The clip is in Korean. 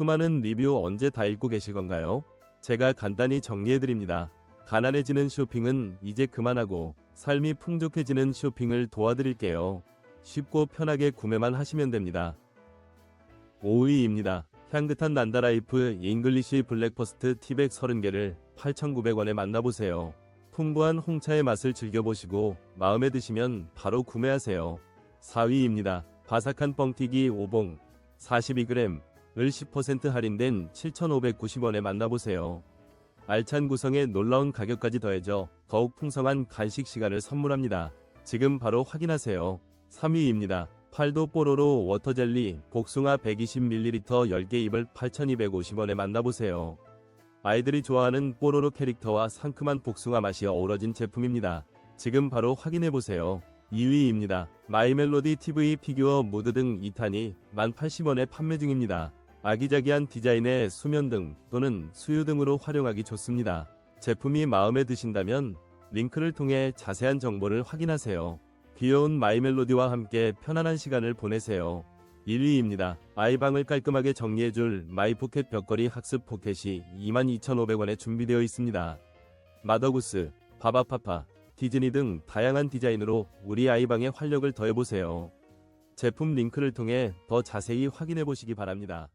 수많은 리뷰 언제 다 읽고 계실 건가요? 제가 간단히 정리해드립니다. 가난해지는 쇼핑은 이제 그만하고 삶이 풍족해지는 쇼핑을 도와드릴게요. 쉽고 편하게 구매만 하시면 됩니다. 5위입니다. 향긋한 난다라이프 잉글리시 블랙퍼스트 티백 30개를 8,900원에 만나보세요. 풍부한 홍차의 맛을 즐겨보시고 마음에 드시면 바로 구매하세요. 4위입니다. 바삭한 뻥튀기 5봉 42g 을 10% 할인된 7,590원에 만나보세요. 알찬 구성에 놀라운 가격까지 더해져 더욱 풍성한 간식 시간을 선물합니다. 지금 바로 확인하세요. 3위입니다. 팔도 뽀로로 워터젤리 복숭아 120ml 10개 입을 8,250원에 만나보세요. 아이들이 좋아하는 뽀로로 캐릭터와 상큼한 복숭아 맛이 어우러진 제품입니다. 지금 바로 확인해보세요. 2위입니다. 마이멜로디 TV 피규어 무드 등 2탄이 1,080원에 판매 중입니다. 아기자기한 디자인의 수면 등 또는 수유 등으로 활용하기 좋습니다. 제품이 마음에 드신다면 링크를 통해 자세한 정보를 확인하세요. 귀여운 마이멜로디와 함께 편안한 시간을 보내세요. 1위입니다. 아이방을 깔끔하게 정리해줄 마이포켓 벽걸이 학습 포켓이 22,500원에 준비되어 있습니다. 마더구스, 바바파파, 디즈니 등 다양한 디자인으로 우리 아이방에 활력을 더해보세요. 제품 링크를 통해 더 자세히 확인해 보시기 바랍니다.